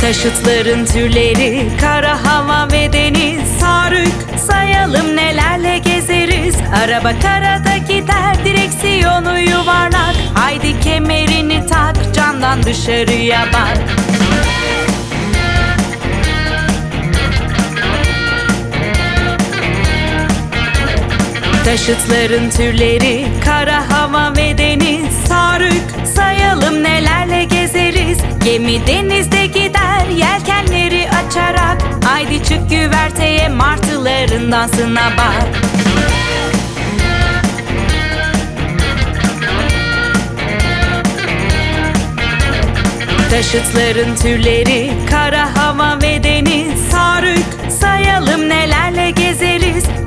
Taşıtların türleri kara hava ve deniz. Sarık sayalım nelerle gezeriz. Araba karada gider direksiyonu yuvarlak. Haydi kemerini tak camdan dışarıya bak Taşıtların türleri kara hava ve deniz. Sarık sayalım nelerle gezeriz. Gemi denizde gider yelkenleri açarak. Haydi çık güverteye martıların dansına bak. Taşıtların türleri kara